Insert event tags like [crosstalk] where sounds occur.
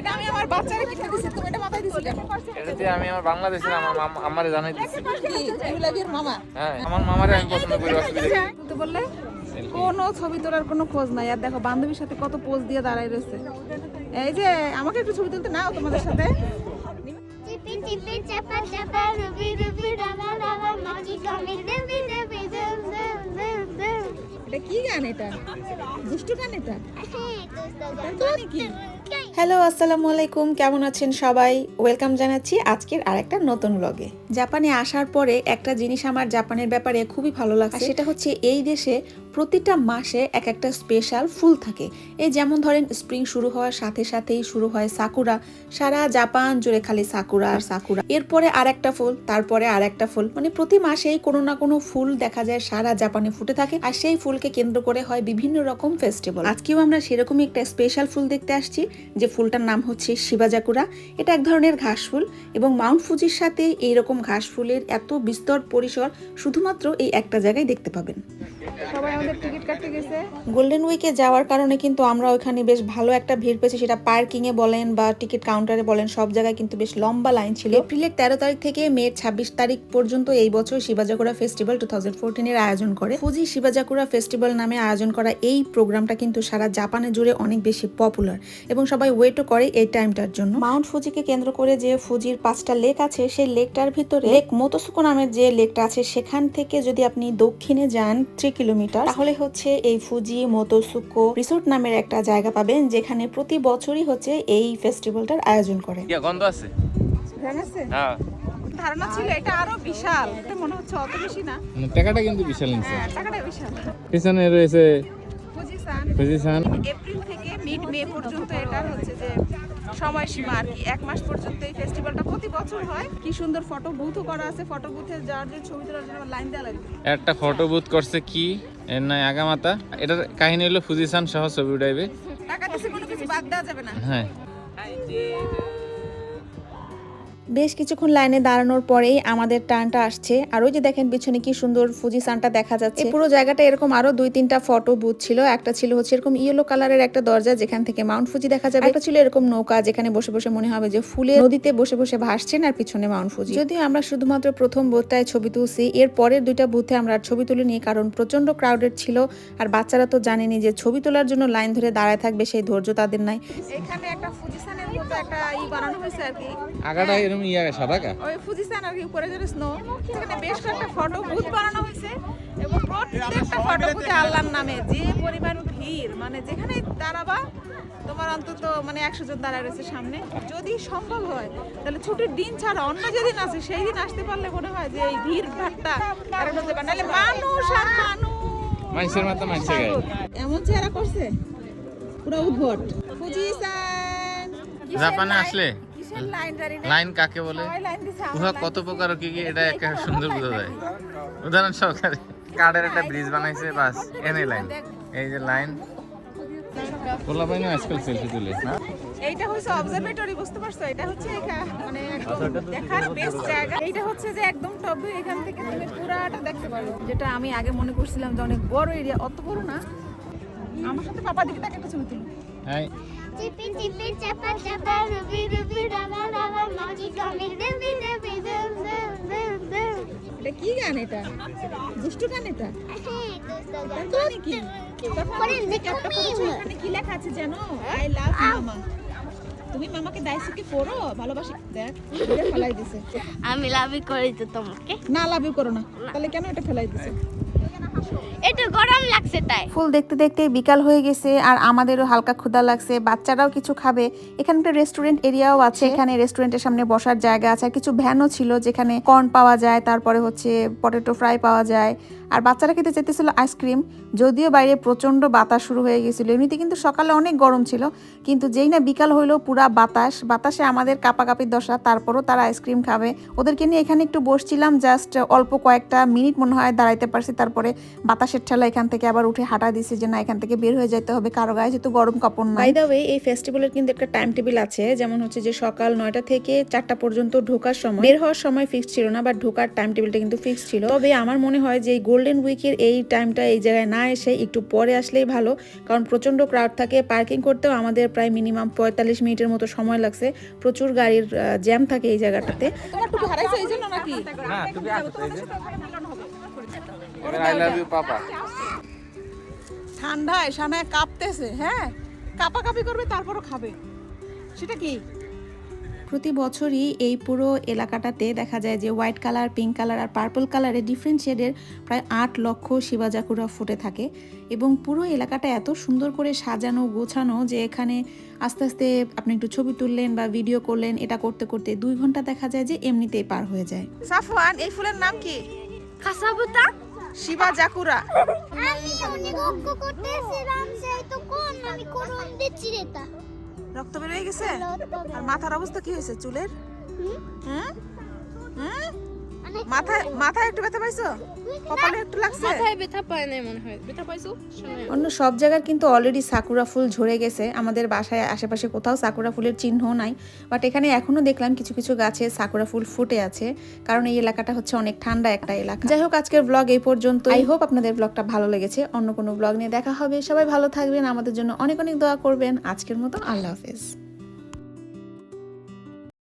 এটা আমি আমার বাচ্চারে কিনে দিছি তুমি এটা মাথায় দিছো কেন? এটাতে আমি আমার বাংলাদেশের আমার মামা আমারে জানাই মামা। হ্যাঁ আমার মামারে আমি পছন্দ করি অসুবিধা তো বললে কোনো ছবি তোলার কোনো খোঁজ নাই। আর দেখো বান্ধবীর সাথে কত পোজ দিয়ে দাঁড়ায় রয়েছে। এই যে আমাকে একটু ছবি তুলতে নাও তোমাদের সাথে. এটা কি গান এটা? দুষ্টু গান এটা? কি? হ্যালো আসসালামু আলাইকুম। কেমন আছেন সবাই? ওয়েলকাম জানাচ্ছি আজকের আরেকটা নতুন ব্লগে জাপানে আসার পরে একটা জিনিস আমার জাপানের ব্যাপারে খুবই ভালো লাগছে। সেটা হচ্ছে এই দেশে প্রতিটা মাসে এক একটা স্পেশাল ফুল থাকে। এই যেমন ধরেন স্প্রিং শুরু হওয়ার সাথে সাথেই শুরু হয় সাকুরা সারা জাপান জুড়ে খালি সাকুরা আর সাকুরা এরপরে আর একটা ফুল, তারপরে আর একটা ফুল। মানে প্রতি মাসেই কোনো না কোনো ফুল দেখা যায় সারা জাপানে ফুটে থাকে। আর সেই ফুলকে কেন্দ্র করে হয় বিভিন্ন রকম ফেস্টিভ্যাল আজকেও আমরা সেরকমই একটা স্পেশাল ফুল দেখতে আসছি, যে ফুলটার নাম হচ্ছে শিবাজাকুরা এটা এক ধরনের ঘাস ফুল এবং মাউন্ট ফুজির সাথে এইরকম ঘাস ফুলের এত বিস্তর পরিসর শুধুমাত্র এই একটা জায়গায় দেখতে পাবেন। গোল্ডেন উইকে যাওয়ার কারণে কিন্তু আমরা ওইখানে বেশ ভালো একটা ভিড় পেয়েছি। সেটা পার্কিং এ বলেন বা টিকিট কাউন্টারে বলেন, সব জায়গায় কিন্তু বেশ লম্বা লাইন ছিল। এপ্রিলের তেরো তারিখ থেকে মে ছাব্বিশ তারিখ পর্যন্ত এই বছর শিবাজাকুরা ফেস্টিভ্যাল টু থাউজেন্ড এর আয়োজন করে। ফুজি শিবাজাকুরা ফেস্টিভ্যাল নামে আয়োজন করা এই প্রোগ্রামটা কিন্তু সারা জাপানে জুড়ে অনেক বেশি পপুলার এবং সবাই ওয়েটও করে এই টাইমটার জন্য। মাউন্ট ফুজিকে কেন্দ্র করে যে ফুজির পাঁচটা লেক আছে, সেই লেকটার ভিতরে লেক মোতসুকো নামের যে লেকটা আছে, সেখান থেকে যদি আপনি দক্ষিণে যান থ্রি কিলোমিটার। তাহলে হচ্ছে এই ফুজি মোতসুকো রিসোর্ট নামের একটা জায়গা পাবেন যেখানে প্রতি বছরই হচ্ছে এই ফেস্টিভ্যালটার আয়োজন করে। গন্ধ আছে? হ্যাঁ। ধারণা ছিল এটা আরও বিশাল এটা মনে হচ্ছে অত বেশি না। টাকাটা কিন্তু বিশাল নিচ্ছে হ্যাঁ টাকাটা বিশাল। পিছনে রয়েছে পজিশন পজিশন এপ্রিল থেকে মিড মে পর্যন্ত এটা হচ্ছে যে সময়সীমা আর কি। এক মাস পর্যন্ত এই ফেস্টিভ্যালটা প্রতি বছর হয়। কি সুন্দর ফটো বুথও করা আছে। ফটো বুথে যাওয়ার জন্য ছবি তোলার জন্য লাইন দেওয়া লাগবে একটা ফটো বুথ করছে কি? এর নাই আগামাতা। এটার কাহিনী হলো ফুজিসান সহ ছবি উঠাইবে। টাকা দিছে কোনো কিছু বাদ দেওয়া যাবে না। হ্যাঁ। বেশ কিছুক্ষণ লাইনে দাঁড়ানোর পরেই আমাদের টার্নটা আসছে। আর ওই যে দেখেন পিছনে কি সুন্দর ফুজি সানটা দেখা যাচ্ছে। পুরো জায়গাটা এরকম আরও দুই তিনটা ফটো বুথ ছিল। একটা ছিল হচ্ছে এরকম ইয়েলো কালারের একটা দরজা যেখান থেকে মাউন্ট ফুজি দেখা যাবে। একটা ছিল এরকম নৌকা যেখানে বসে বসে মনে হবে যে ফুলে নদীতে বসে বসে ভাসছেন আর পিছনে মাউন্ট ফুজি যদিও আমরা শুধুমাত্র প্রথম বুথটায় ছবি তুলছি এর পরের দুইটা বুথে আমরা আর ছবি তুলিনি কারণ প্রচণ্ড ক্রাউডেড ছিল। আর বাচ্চারা তো জানেনি যে ছবি তোলার জন্য লাইন ধরে দাঁড়ায় থাকবে সেই ধৈর্য তাদের নাই। এখানে একটা ফুজিসানের মতো একটা ই বানানো হয়েছে আর কি। আগাটা এরকম ইয়া সাদা কা? ওই ফুজিসান আর কি উপরে যেন স্নো সেখানে বেশ কয়েকটা ফটো বুথ বানানো হয়েছে এবং প্রত্যেকটা ফটো বুথে আল্লাহর নামে যে পরিমাণ ভিড় মানে যেখানে দাঁড়াবা তোমার অন্তত মানে একশো জন দাঁড়ায় রয়েছে সামনে। যদি সম্ভব হয় তাহলে ছুটির দিন ছাড়া অন্য যেদিন আছে সেই দিন আসতে পারলে মনে হয় যে এই ভিড় ভাট্টা এড়ানো যাবে নাহলে মানুষ আর মানুষ। মানুষের মতো মানুষের গায়ে এমন চেহারা করছে পুরো উদ্ভট। ফুজিসান জাপানে আসলে? লাইন জানি না। লাইন কাকে বলে? উহা কত প্রকার কি কি এটা একটা [laughs] সুন্দর বোঝা যায়। [laughs] উদাহরণ সহকারে। কাঠের একটা ব্রিজ বানাইছে বাস এনে লাইন এই যে লাইন পোলা পাইনি আজকাল সেলফি তুলে না? এইটা হচ্ছে অবজারভেটরি বুঝতে পারছ? এটা হচ্ছে মানে দেখার বেস্ট জায়গা। এইটা হচ্ছে যে একদম টবে এখান থেকে তুমি পুরাটা দেখতে পারো। যেটা আমি আগে মনে করছিলাম যে অনেক বড় এরিয়া অত বড় না। আমার সাথে পাপা দিকে তাকে একটা ছবি তুলি হ্যাঁ zoom. এটা কি গান এটা? দুষ্টু গান এটা? কি. এখানে কি লেখা আছে জানো? আই লাভ মামা। তুমি মামাকে দাইসুকি পড়ো ভালোবাসি। দেখ ফেলাই দিছে। আমি লাভই করি তো তোমাকে। না লাভ করো না। তাহলে কেন এটা ফেলাই দিছে? একটু গরম লাগছে তাই। ফুল দেখতে দেখতে বিকাল হয়ে গেছে আর আমাদেরও হালকা ক্ষুধা লাগছে, বাচ্চারাও কিছু খাবে। এখানে রেস্টুরেন্ট এরিয়াও আছে। এখানে রেস্টুরেন্টের সামনে বসার জায়গা আছে কিছু ভ্যানও ছিল যেখানে কর্ন পাওয়া যায়, তারপরে হচ্ছে পটেটো ফ্রাই পাওয়া যায়। আর বাচ্চারা খেতে চাইতেছিল আইসক্রিম যদিও বাইরে প্রচণ্ড বাতাস শুরু হয়ে গেছিল। এমনিতে কিন্তু সকালে অনেক গরম ছিল, কিন্তু যেই না বিকাল হইল পুরা বাতাস, বাতাসে আমাদের কাপাকাপির দশা, তারপরও তারা আইসক্রিম খাবে। ওদেরকে নিয়ে এখানে একটু বসছিলাম জাস্ট অল্প কয়েকটা মিনিট মনে হয় দাঁড়াইতে পারছি, তারপরে বাতাস বাঁশের ঠেলা এখান থেকে আবার উঠে হাঁটা দিছে যে না এখান থেকে বের হয়ে যেতে হবে। কারও গায়ে যেহেতু গরম কাপড় নাই। বাই দ্য ওয়ে এই ফেস্টিভ্যালের কিন্তু একটা টাইম টেবিল আছে যেমন হচ্ছে যে সকাল নয়টা থেকে চারটা পর্যন্ত ঢোকার সময়। বের হওয়ার সময় ফিক্সড ছিল না বা ঢোকার টাইম টেবিলটা কিন্তু ফিক্সড ছিল। তবে আমার মনে হয় যে এই গোল্ডেন উইকের এই টাইমটা এই জায়গায় না এসে একটু পরে আসলেই ভালো। কারণ প্রচণ্ড ক্রাউড থাকে পার্কিং করতেও আমাদের প্রায় মিনিমাম পঁয়তাল্লিশ মিনিটের মতো সময় লাগছে। প্রচুর গাড়ির জ্যাম থাকে এই জায়গাটাতে। তোমার হারাইছে এই জন্য নাকি? না এই যে আই লাভ পাপা। ঠান্ডায় সানায় কাঁপতেছে হ্যাঁ? কাপাকাপি করবে তারপরও খাবে। সেটা কি? প্রতি বছরই এই পুরো এলাকাটাতে দেখা যায় যে হোয়াইট কালার পিঙ্ক কালার আর পার্পল কালারের ডিফারেন্ট শেডের প্রায় আট লক্ষ শিবাজাকুরা ফুটে থাকে এবং পুরো এলাকাটা এত সুন্দর করে সাজানো গোছানো যে এখানে আস্তে আস্তে আপনি একটু ছবি তুললেন বা ভিডিও করলেন এটা করতে করতে দুই ঘণ্টা দেখা যায় যে এমনিতেই পার হয়ে যায়। সাফওয়ান এই ফুলের নাম কি? কাসাবুতা শিবা জাকুরা। আমি অনেক অঙ্ক করতেছিলাম সেই তো কোন আমি কোন দিচ্ছি রে তা রক্ত বের হয়ে গেছে? আর মাথার অবস্থা কি হয়েছে চুলের? হুম? হুম? মাথায় মাথায় একটু ব্যথা পাইছো? কপালে একটু লাগছে? মাথায় ব্যথা পায় না মনে হয়। ব্যথা পাইছো? অন্য সব জায়গার কিন্তু অলরেডি সাকুরা ফুল ঝরে গেছে। আমাদের বাসায় আশেপাশে কোথাও সাকুরা ফুলের চিহ্ন নাই। বাট এখানে এখনও দেখলাম কিছু কিছু গাছে সাকুরা ফুল ফুটে আছে। কারণ এই এলাকাটা হচ্ছে অনেক ঠান্ডা একটা এলাকা। যাই হোক আজকের ব্লগ এই পর্যন্ত। আই হোপ আপনাদের ব্লগটা ভালো লেগেছে। অন্য কোনো ব্লগ নিয়ে দেখা হবে। সবাই ভালো থাকবেন। আমাদের জন্য অনেক অনেক দোয়া করবেন। আজকের মতো আল্লাহ হাফেজ।